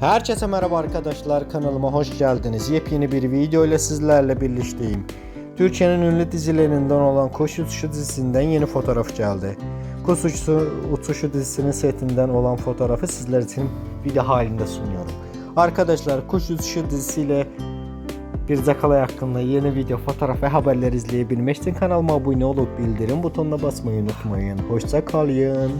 Herkese merhaba arkadaşlar kanalıma hoş geldiniz. Yepyeni bir video ile sizlerle birlikteyim. Türkiye'nin ünlü dizilerinden olan Kuş Uçuşu dizisinden yeni fotoğraf geldi. Kuş Uçuşu, Uçuşu dizisinin setinden olan fotoğrafı sizler için video halinde sunuyorum. Arkadaşlar Kuş Uçuşu dizisiyle bir Zakalay hakkında yeni video, fotoğraf ve haberler izleyebilmek için kanalıma abone olup bildirim butonuna basmayı unutmayın. Hoşça kalın.